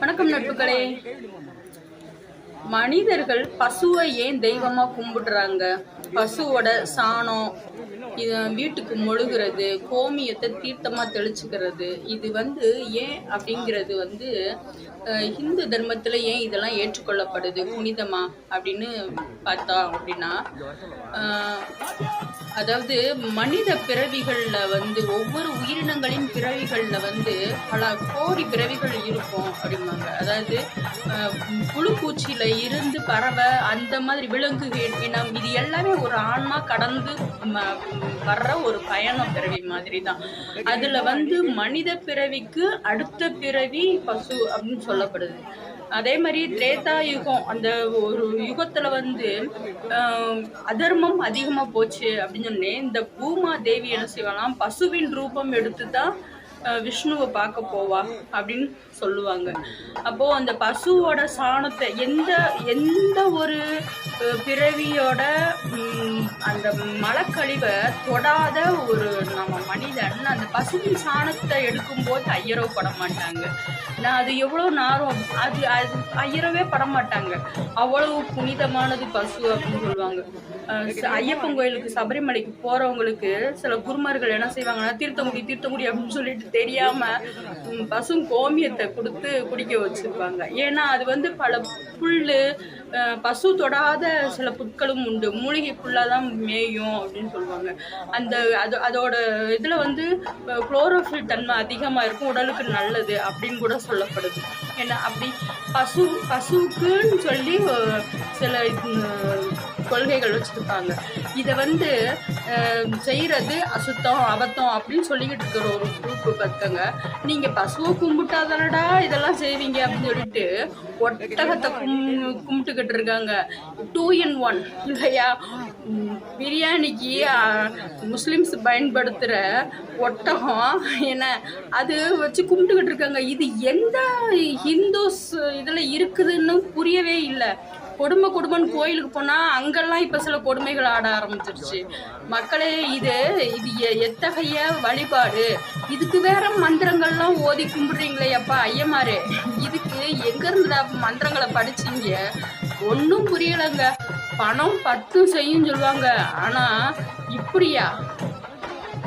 வணக்கம் நட்புகளே. மனிதர்கள் பசுவை ஏன் தெய்வமா கும்பிடுறாங்க? பசுவோட சாணம் இது வீட்டுக்கு மொழுகிறது கோமியத்தை தீர்த்தமாக தெளிச்சுக்கிறது. இது வந்து ஏன் அப்படிங்கிறது வந்து ஹிந்து இந்து ஏன் இதெல்லாம் ஏற்றுக்கொள்ளப்படுது? புனிதமா அப்படின்னு பார்த்தா அப்படின்னா அதாவது மனித பிறவிகளில் வந்து ஒவ்வொரு உயிரினங்களின் பிறவிகளில் வந்து பல கோடி பிறவிகள் இருக்கும் அப்படிம்பாங்க. அதாவது புழுப்பூச்சியில் புழு இருந்து பறவை அந்த மாதிரி விலங்கு இனம் இது எல்லாமே ஒரு ஆன்மா கடந்து வர்ற ஒரு பயணம் பிறவி மாதிரி தான் அதுல வந்து மனித பிறவிக்கு அடுத்த பிறவி பசு அப்படின்னு சொல்லப்படுது. அதே மாதிரி திரேதா யுகம் அந்த ஒரு யுகத்துல வந்து ஆஹ், அதர்மம் அதிகமா போச்சு அப்படின்னு சொன்னேன். இந்த பூமா தேவி என்ன செய்வாங்களாம் பசுவின் ரூபம் எடுத்து தான் விஷ்ணுவை பார்க்க போவா அப்படின்னு சொல்லுவாங்க. அப்போ அந்த பசுவோட சாணத்தை எந்த எந்த ஒரு பிறவியோட அந்த மலக்கழிவை தொடாத ஒரு நம்ம மனிதன் அந்த பசுவின் சாணத்தை எடுக்கும்போது ஐயரோ பட மாட்டாங்க. நான் அது எவ்வளோ நாரும் அது அது ஐயரவே பட மாட்டாங்க. அவ்வளவு புனிதமானது பசு அப்படின்னு சொல்லுவாங்க. ஐயப்பன் கோயிலுக்கு சபரிமலைக்கு போறவங்களுக்கு சில குருமார்கள் என்ன செய்வாங்கன்னா தீர்த்தமுடி தீர்த்தமுடி அப்படின்னு சொல்லிட்டு தெரியாமல் பசும் கோமியத்தை கொடுத்து குடிக்க வச்சிருப்பாங்க. ஏன்னா அது வந்து பல புல்லு பசு தொடாத சில புட்களும் உண்டு. மூலிகை புல்லாக தான் மேயும் அப்படின்னு சொல்லுவாங்க. அந்த அது அதோட இதில் வந்து குளோரோஃபில் தன்மை அதிகமாக இருக்கும். உடலுக்கு நல்லது அப்படின்னு கூட சொல்லப்படுது. ஏன்னா அப்படி பசு பசுக்குன்னு சொல்லி சில கொள்கைகள் வச்சுருப்பாங்க இதை வந்து செய்கிறது அசுத்தம் அபத்தம் அப்படின்னு சொல்லிக்கிட்டு இருக்கிற ஒரு குரூப்பு பத்தங்க நீங்கள் பசுவை கும்பிட்டாதானடா இதெல்லாம் செய்வீங்க? அப்படின்னு சொல்லிட்டு ஒட்டகத்தை கும் கும்பிட்டுக்கிட்டு இருக்காங்க. டூ இன் ஒன் இல்லையா? பிரியாணிக்கு முஸ்லீம்ஸ் பயன்படுத்துகிற ஒட்டகம் என்ன? அது வச்சு கும்பிட்டுக்கிட்டு இருக்காங்க. இது எந்த ஹிந்துஸ் இதில் இருக்குதுன்னு புரியவே இல்லை. கொடுமை கொடுமைன்னு கோயிலுக்கு போனால் அங்கெல்லாம் இப்போ சில கொடுமைகள் ஆட ஆரம்பிச்சிருச்சு. மக்களே இது இது எத்தகைய வழிபாடு? இதுக்கு வேற மந்திரங்கள்லாம் ஓதி கும்பிடுறீங்களே அப்பா ஐயமாரு. இதுக்கு எங்கேருந்து மந்திரங்களை படிச்சீங்க? ஒன்றும் புரியலைங்க. பணம் பத்தும் செய்யும் சொல்லுவாங்க. ஆனால் இப்படியா?